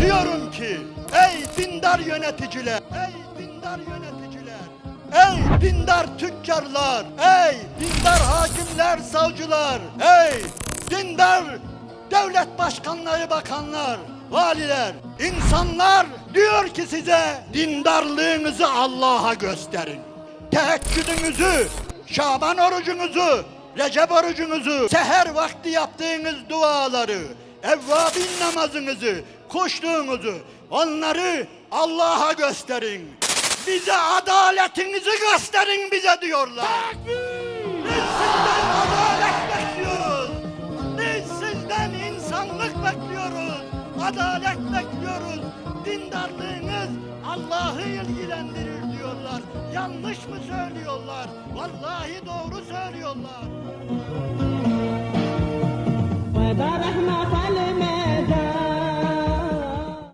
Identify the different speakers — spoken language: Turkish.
Speaker 1: Diyorum ki ey dindar yöneticiler, ey dindar yöneticiler, ey dindar tüccarlar, ey dindar hakimler, savcılar, ey dindar devlet başkanları, bakanlar, valiler, insanlar diyor ki size dindarlığınızı Allah'a gösterin. Teheccüdünüzü, Şaban orucunuzu, Recep orucunuzu, seher vakti yaptığınız duaları, evvabin namazınızı, kuşluğunuzu, onları Allah'a gösterin. Bize adaletinizi gösterin bize diyorlar. Biz sizden adalet bekliyoruz. Biz sizden insanlık bekliyoruz. Adalet bekliyoruz. Dindarlığınız Allah'ı ilgilendirir diyorlar. Yanlış mı söylüyorlar? Vallahi doğru söylüyorlar.